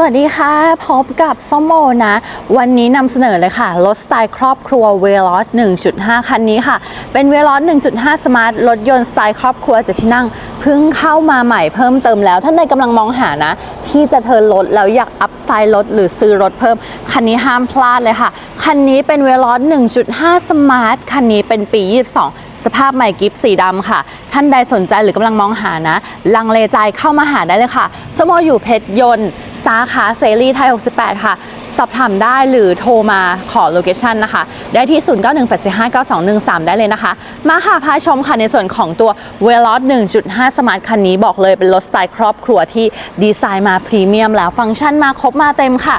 สวัสดีค่ะ พบกับส้มโมนะ วันนี้นำเสนอเลยค่ะ รถสไตล์ครอบครัวเวล o ส1.5 คันนี้ค่ะ เป็นเวล o ส1.5 สมาร์ทรถยนต์สไตล์ครอบครัวจะที่นั่งเพิ่งเข้ามาใหม่เพิ่มเติมแล้ว ท่านใดกำลังมองหานะ ที่จะเทิร์นรถแล้วอยากอัพสไตล์รถหรือซื้อรถเพิ่ม คันนี้ห้ามพลาดเลยค่ะ คันนี้เป็นเวล o ส1.5 สมาร์ทคันนี้เป็นปี 22สภาพใหม่กิฟต์สีดำค่ะ ท่านใดสนใจหรือกำลังมองหานะ ลังเลใจเข้ามาหาได้เลยค่ะสโมอยู่เพชรยนต์ สาขาเสรีไทย 68 ค่ะ สอบถามได้หรือโทรมาขอโลเคชันนะคะ ได้ที่ 0918459213 ได้เลยนะคะ มาค่ะพาชมค่ะ ในส่วนของตัว v e l o s 1.5 สมาร์ทคันนี้บอกเลยเป็นรถสไตล์ครอบครัวที่ดีไซน์มาพรีเมียมแล้วฟังก์ชันมาครบมาเต็มค่ะ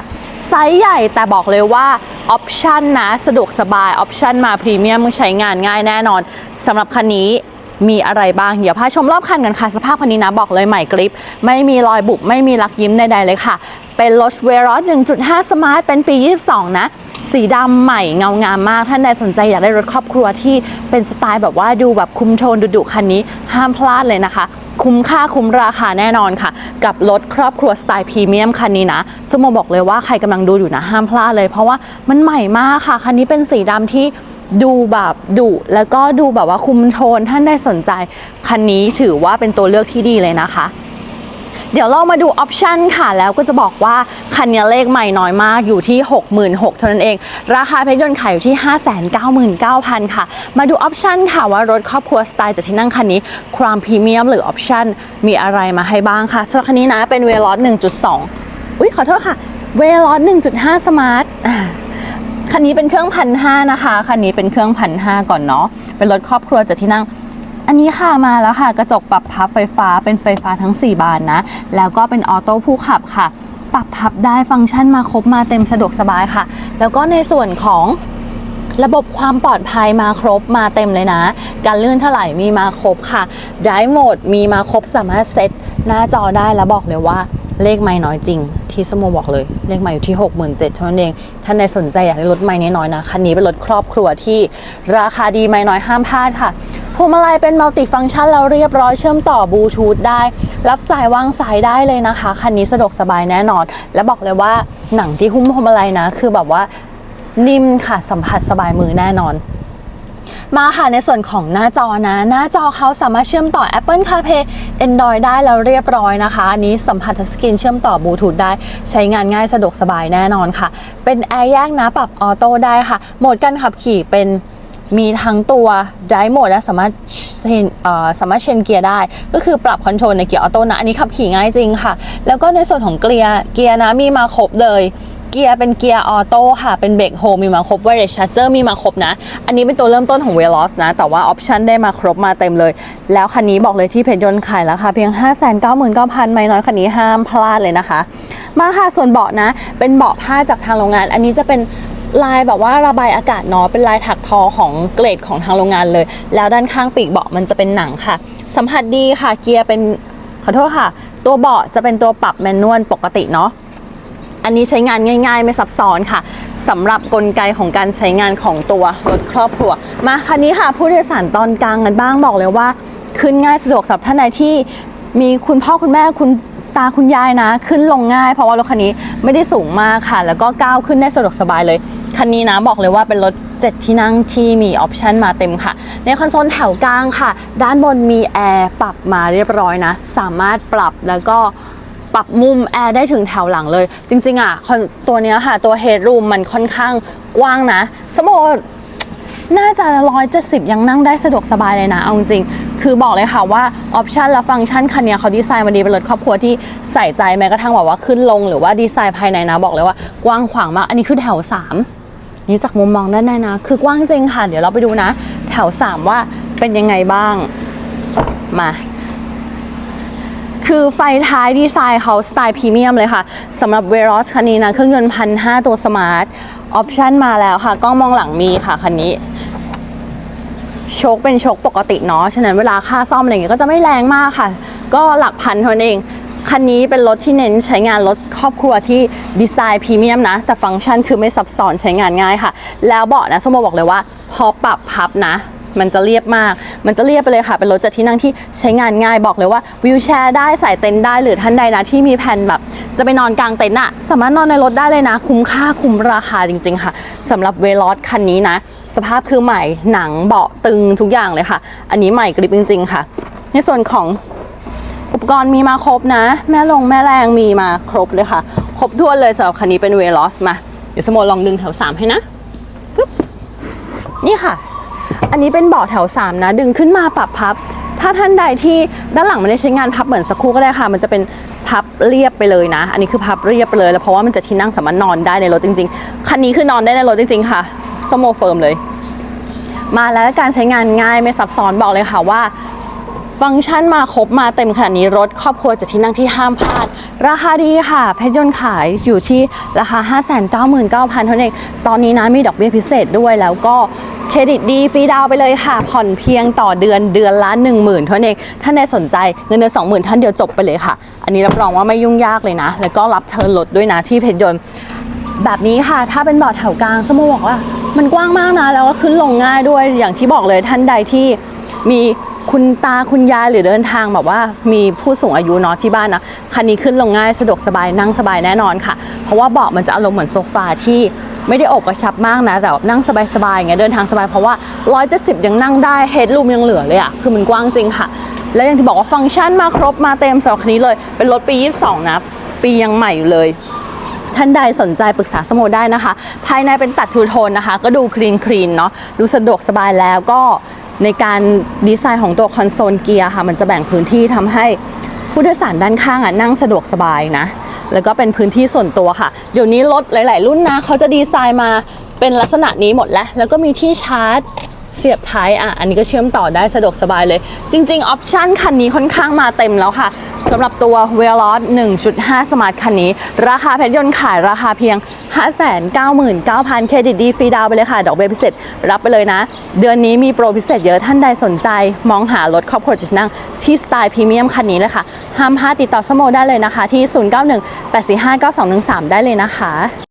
ไซส์ใหญ่แต่บอกเลยว่าออปชันนะ สะดวกสบายออปชันมาพรีเมียมใช้งานง่ายแน่นอนสำหรับคันนี้ มีอะไรบ้าง เดี๋ยวพาชมรอบคันกันค่ะ สภาพคันนี้นะบอกเลยใหม่กริป ไม่มีรอยบุบไม่มีลักยิ้มใดๆเลยค่ะ เป็นรถเวรอส1.5 สมาร์ทเป็นปี 22 นะสีดำใหม่เงางามมาก ท่านใดสนใจอยากได้รถครอบครัวที่เป็นสไตล์แบบว่าดูแบบคุมโทนดุๆคันนี้ห้ามพลาดเลยนะคะ คุ้มค่าคุ้มราคาแน่นอนค่ะ กับรถครอบครัวสไตล์พรีเมียมคันนี้นะสมโมบอกเลยว่าใครกำลังดูอยู่นะห้ามพลาดเลย เพราะว่ามันใหม่มากค่ะ คันนี้เป็นสีดำที่ ดูแบบดุแล้วก็ดูแบบว่าคุมโทนท่านได้สนใจ คันนี้ถือว่าเป็นตัวเลือกที่ดีเลยนะคะ เดี๋ยวเรามาดูออปชันค่ะ แล้วก็จะบอกว่า คันนี้เลขใหม่น้อยมากอยู่ที่ 66,000เท่านั้นเอง ราคาเพชรยนต์ขายอยู่ที่ 599,000 ค่ะ มาดูออปชันค่ะว่ารถครอบครัวสไตล์จากที่นั่งคันนี้ ความพรีเมียมหรือออปชันมีอะไรมาให้บ้างค่ะสำหรับคันนี้นะเป็นเวลอส1.2 อุ้ยขอโทษค่ะเวลอส1.5สมาร์ท นนี้เป็นเครื่องพันห้านะคะคันนี้เป็นเครื่องพันห้าก่อนเนาะเป็นรถครอบครัวจากที่นั่ง อันนี้ค่ะมาแล้วค่ะ กระจกปรับพับไฟฟ้าเป็นไฟฟ้าทั้ง 4 บานนะ แล้วก็เป็นออโต้ผู้ขับค่ะ ปรับพับได้ฟังก์ชันมาครบมาเต็มสะดวกสบายค่ะ แล้วก็ในส่วนของระบบความปลอดภัยมาครบมาเต็มเลยนะ การลื่นถลายมีมาครบค่ะ ไดโหมดมีมาครบสามารถเซตหน้าจอได้แล้วบอกเลยว่า เลขไม่น้อยจริง ที่สโมบอกเลย เลขไม่อยู่ที่ 67,000เท่านั้นเอง ท่านใดสนใจอยากได้รถไม่น้อยๆนะ คันนี้เป็นรถครอบครัวที่ราคาดีไม่น้อยห้ามพลาดค่ะพวงมาลัยเป็นมัลติฟังก์ชันแล้วเรียบร้อยเชื่อมต่อบลูทูธได้ รับสายวางสายได้เลยนะคะ คันนี้สะดวกสบายแน่นอน และบอกเลยว่าหนังที่หุ้มพวงมาลัยนะ คือแบบว่านิ่มค่ะสัมผัสสบายมือแน่นอน มาค่ะในส่วนของหน้าจอนะ หน้าจอเขาสามารถเชื่อมต่อ Apple CarPlay Android ได้แล้วเรียบร้อยนะคะ อันนี้สัมผัสทัชสกรีนเชื่อมต่อบลูทูธได้ใช้งานง่ายสะดวกสบายแน่นอนค่ะ เป็นแอร์แยกนะปรับออโต้ได้ค่ะ โหมดการขับขี่เป็นมีทั้งตัว Drive Mode และสามารถเชนสามารถเชนเกียร์ได้ ก็คือปรับคอนโทรลในเกียร์ออโต้นะ อันนี้ขับขี่ง่ายจริงค่ะ แล้วก็ในส่วนของเกียร์เกียร์นะมีมาครบเลย เกียร์เป็นเกียร์ออโต้ค่ะ เป็นเบรกโฮมีมาครบไวเรชาร์เจอร์มีมาครบนะ อันนี้เป็นตัวเริ่มต้นของ v e l o s นะ แต่ว่าออปชันได้มาครบมาเต็มเลย แล้วคันนี้บอกเลยที่เพจยนต์ขายราคาเพียง 599,000ไม่น้อยคันนี้ห้ามพลาดเลยนะคะ มาค่ะส่วนเบาะนะ เป็นเบาะผ้าจากทางโรงงาน อันนี้จะเป็นลายแบบว่าระบายอากาศเนาะเป็นลายถักทอของเกรดของทางโรงงานเลย แล้วด้านข้างปีกเบาะมันจะเป็นหนังค่ะ สัมผัสดีค่ะเกียร์เป็นขอโทษค่ะ ตัวเบาะจะเป็นตัวปรับแมนนวลปกติเนาะ อันนี้ใช้งานง่าย ๆ ไม่ซับซ้อนค่ะสำหรับกลไกของการใช้งานของตัวรถครอบครัว มาคันนี้ค่ะ ผู้โดยสารตอนกลางกันบ้างบอกเลยว่า ขึ้นง่ายสะดวกสำหรับท่านใดที่มีคุณพ่อคุณแม่คุณตาคุณยายนะ ขึ้นลงง่าย เพราะว่ารถคันนี้ไม่ได้สูงมากค่ะ แล้วก็ก้าวขึ้นได้สะดวกสบายเลย คันนี้นะบอกเลยว่าเป็นรถ7 ที่นั่งที่มีออปชันมาเต็มค่ะ ในคอนโซลแถวกลางค่ะ ด้านบนมีแอร์ปรับมาเรียบร้อยนะ สามารถปรับแล้วก็ ปรับมุมแอร์ได้ถึงแถวหลังเลย จริงๆอะตัวเนี้ยค่ะ ตัวเฮดรูมมันค่อนข้างกว้างนะ สมมติน่าจะร้อยเจ็ดสิบยังนั่งได้สะดวกสบายเลยนะ เอาจริง คือบอกเลยค่ะว่าออปชันและฟังก์ชันคันเนี้ยเขาดีไซน์มาดีเป็นรถครอบครัวที่ใส่ใจแม้กระทั่งแบบว่าขึ้นลงหรือว่าดีไซน์ภายในนะ บอกเลยว่ากว้างขวางมาก อันนี้คือแถวสามนี่จากมุมมองด้านในนะ คือกว้างจริงค่ะ เดี๋ยวเราไปดูนะ แถวสามว่าเป็นยังไงบ้างมา คือไฟท้ายดีไซน์เขาสไตล์พรีเมียมเลยค่ะสำหรับเวรอสคันนี้นะเครื่องยนต์พันห้าตัวสมาร์ท ออปชันมาแล้วค่ะ กล้องมองหลังมีค่ะคันนี้โชคเป็นโชคปกติเนาะฉะนั้นเวลาค่าซ่อมอะไรเงี้ยก็จะไม่แรงมากค่ะ ก็หลักพันเท่านั้นเองคันนี้เป็นรถที่เน้นใช้งานรถครอบครัวที่ดีไซน์พรีเมียมนะ แต่ฟังก์ชันคือไม่ซับซ้อนใช้งานง่ายค่ะ แล้วเบาะนะสมมติบอกเลยว่า พอปรับพับนะ มันจะเรียบมาก มันจะเรียบไปเลยค่ะ เป็นรถจัดที่นั่งที่ใช้งานง่ายบอกเลยว่าวิวแชร์ได้ใส่เต็นท์ได้หรือท่านใดนะที่มีแผนแบบ จะไปนอนกลางเต็นท์อะสามารถนอนในรถได้เลยนะ คุ้มค่าคุ้มราคาจริง ๆ ค่ะสำหรับเวลอสคันนี้นะ สภาพคือใหม่หนังเบาะตึงทุกอย่างเลยค่ะ อันนี้ใหม่กริบจริง ๆ ค่ะ ในส่วนของอุปกรณ์มีมาครบนะ แม่ลงแม่แรงมีมาครบเลยค่ะ ครบถ้วเลยสำหรับคันนี้เป็นเวลอสมาเดี๋ยวสโมลองดึงแถว3ให้นะปึ๊บนี่ค่ะ อันนี้เป็นเบาะแถว 3 นะ ดึงขึ้นมาปรับพับ ถ้าท่านใดที่ด้านหลังไม่ได้ใช้งานพับเหมือนสักครู่ก็ได้ค่ะ มันจะเป็นพับเรียบไปเลยนะ อันนี้คือพับเรียบไปเลย แล้วเพราะว่ามันจะที่นั่งสามารถนอนได้ในรถจริง ๆ คันนี้คือนอนได้ในรถจริง ๆ ค่ะสโมเฟิร์มเลย มาแล้วการใช้งานง่ายไม่ซับซ้อนบอกเลยค่ะว่าฟังก์ชันมาครบมาเต็มขนาดนี้รถครอบครัวจะที่นั่งที่ห้ามพลาด ราคาดีค่ะ เพชรยนต์ขายอยู่ที่ราคา 599,000เท่านั้นเอง ตอนนี้นะมีดอกเบี้ยพิเศษด้วยแล้วก็ เครดิตดีฟรีดาวไปเลยค่ะ ผ่อนเพียงต่อเดือนเดือนละ10,000เท่านั้นเองถ้าในสนใจเงินเดือน20,000ท่านเดียวจบไปเลยค่ะ อันนี้รับรองว่าไม่ยุ่งยากเลยนะ แล้วก็รับเทิร์นรถด้วยนะที่เพชรยนต์แบบนี้ค่ะ ถ้าเป็นเบาะแถวกลางสมมติบอกว่า มันกว้างมากนะแล้วก็ขึ้นลงง่ายด้วยอย่างที่บอกเลยท่านใดที่ มีคุณตาคุณยายหรือเดินทางแบบว่ามีผู้สูงอายุเนาะที่บ้านนะคันนี้ขึ้นลงง่ายสะดวกสบายนั่งสบายแน่นอนค่ะ เพราะว่าเบาะมันจะอารมณ์เหมือนโซฟาที่ไม่ได้อบกระชับมากนะ แต่นั่งสบายๆอย่างเงี้ยเดินทางสบายเพราะว่า 170 ยังนั่งได้เฮดรูมยังเหลือเลยอะคือมันกว้างจริงค่ะ และอย่างที่บอกว่าฟังก์ชันมาครบมาเต็มสำหรับคันนี้เลย เป็นรถปี 22 นะ ปียังใหม่อยู่เลยท่านใดสนใจปรึกษาสโมได้นะคะ ภายในเป็นตัดทูโทนนะคะ ก็ดูคลีนคลีนเนาะดูสะดวกสบายแล้วก็ ในการดีไซน์ของตัวคอนโซลเกียร์ค่ะ มันจะแบ่งพื้นที่ทำให้ผู้โดยสารด้านข้างอะนั่งสะดวกสบายนะ แล้วก็เป็นพื้นที่ส่วนตัวค่ะ เดี๋ยวนี้รถหลาย ๆ รุ่นนะเขาจะดีไซน์มาเป็นลักษณะนี้หมดแล้ว แล้วก็มีที่ชาร์จ เสียบท้ายอะอันนี้ก็เชื่อมต่อได้สะดวกสบายเลย จริงๆ ออปชันคันนี้ค่อนข้างมาเต็มแล้วค่ะสำหรับตัว v e l o s 1.5 Smart คันนี้ ราคาเพชรยนต์ขายราคาเพียง 599,000เครดิตดีฟรีดาวไปเลยค่ะ ดอกเบี้ยพิเศษรับไปเลยนะ เดือนนี้มีโปรพิเศษเยอะท่านใดสนใจ มองหารถครอบครัวจะนั่งที่สไตล์พรีเมียมคันนี้เลยค่ะห้ามพลาดติดต่อสโมได้เลยนะคะ ที่ 091 845 9213 ได้เลยนะคะ